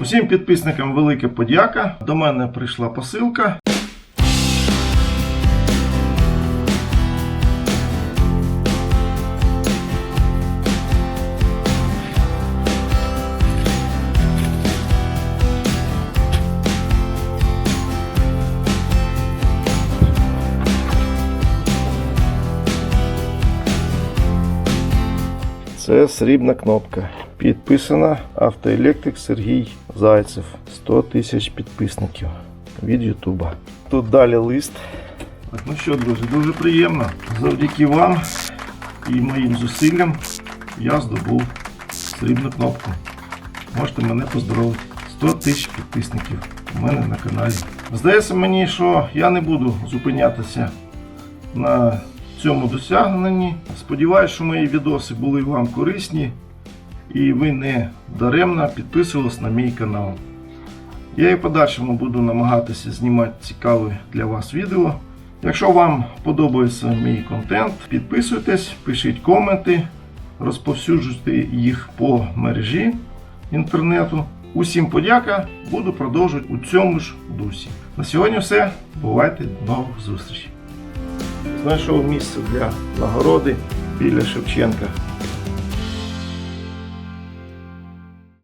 Усім підписникам велика подяка. До мене прийшла посилка. Це срібна кнопка. Підписана автоелектрик Сергій Зайцев. 100 тисяч підписників від Ютуба. Тут далі лист. Так, ну що, друзі, дуже приємно. Завдяки вам і моїм зусиллям я здобув срібну кнопку. Можете мене поздоровити. 100 тисяч підписників у мене на каналі. Здається мені, що я не буду зупинятися на цьому досягненні. Сподіваюсь, що мої відоси були вам корисні і ви не даремно підписувались на мій канал. Я і в подальшому буду намагатися знімати цікаві для вас відео. Якщо вам подобається мій контент, підписуйтесь, пишіть коменти, розповсюджуйте їх по мережі інтернету. Усім подяка, буду продовжувати у цьому ж дусі. На сьогодні все. Бувайте, до нових зустрічей. Знайшов місця для нагороди біля Шевченка.